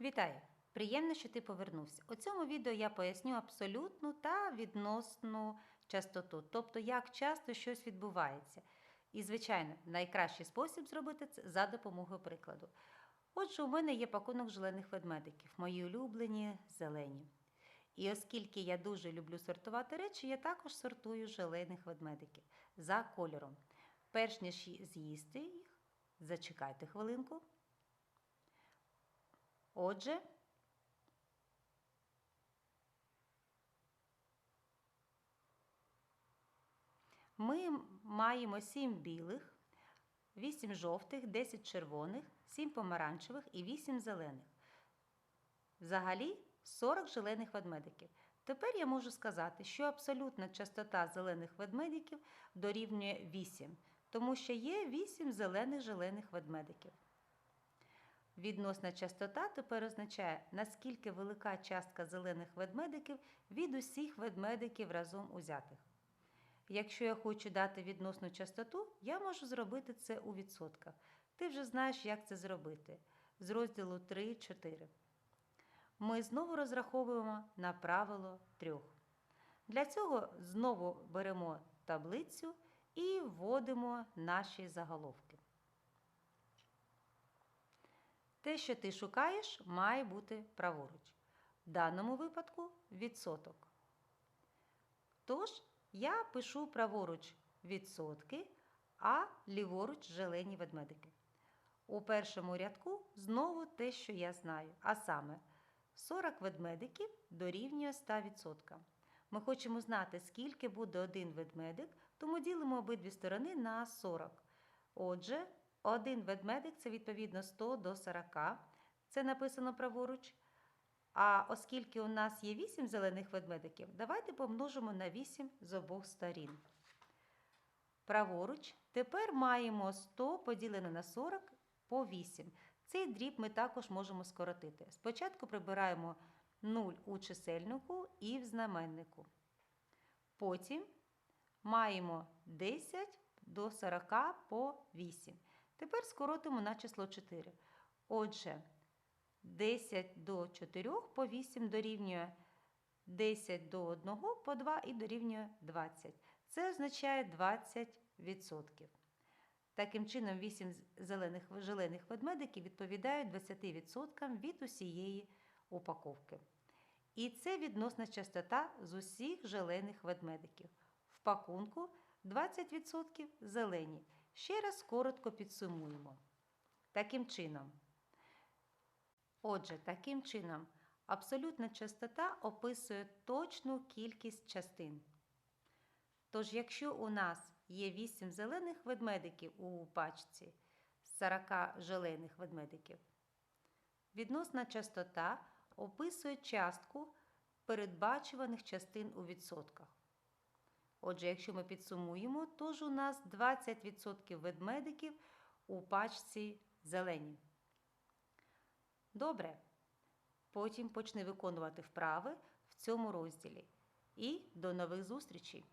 Вітаю! Приємно, що ти повернувся. У цьому відео я поясню абсолютну та відносну частоту, тобто як часто щось відбувається. І, звичайно, найкращий спосіб зробити це за допомогою прикладу. Отже, у мене є пакунок зелених ведмедиків, мої улюблені зелені. І оскільки я дуже люблю сортувати речі, я також сортую зелених ведмедиків за кольором. Перш ніж з'їсти їх, зачекайте хвилинку. Отже, ми маємо 7 білих, 8 жовтих, 10 червоних, 7 помаранчевих і 8 зелених. Взагалі 40 зелених ведмедиків. Тепер я можу сказати, що абсолютна частота зелених ведмедиків дорівнює 8, тому що є 8 зелених зелених ведмедиків. Відносна частота тепер означає, наскільки велика частка зелених ведмедиків від усіх ведмедиків разом узятих. Якщо я хочу дати відносну частоту, я можу зробити це у відсотках. Ти вже знаєш, як це зробити. З розділу 3-4. Ми знову розраховуємо на правило трьох. Для цього знову беремо таблицю і вводимо наші заголовки. Те, що ти шукаєш, має бути праворуч. В даному випадку відсоток. Тож, я пишу праворуч відсотки, а ліворуч зелені ведмедики. У першому рядку знову те, що я знаю, а саме 40 ведмедиків дорівнює 100%. Ми хочемо знати, скільки буде один ведмедик, тому ділимо обидві сторони на 40. Отже, один ведмедик це відповідно 100 до 40. Це написано праворуч. А оскільки у нас є 8 зелених ведмедиків, давайте помножимо на 8 з обох сторін. Праворуч. Тепер маємо 100 поділене на 40 по 8. Цей дріб ми також можемо скоротити. Спочатку прибираємо 0 у чисельнику і в знаменнику. Потім маємо 10 до 40 по 8. Тепер скоротимо на число 4. Отже, 10 до 4 по 8 дорівнює 10 до 1 по 2 і дорівнює 20. Це означає 20%. Таким чином, 8 зелених зелених ведмедиків відповідають 20% від усієї упаковки. І це відносна частота з усіх зелених ведмедиків. В пакунку 20% зелені. Ще раз коротко підсумуємо. Таким чином. Отже, таким чином, абсолютна частота описує точну кількість частин. Тож, якщо у нас є 8 зелених ведмедиків у пачці з 40 зелених ведмедиків, відносна частота описує частку передбачуваних частин у відсотках. Отже, якщо ми підсумуємо, то ж у нас 20% ведмедиків у пачці зелені. Добре. Потім почни виконувати вправи в цьому розділі. І до нових зустрічей!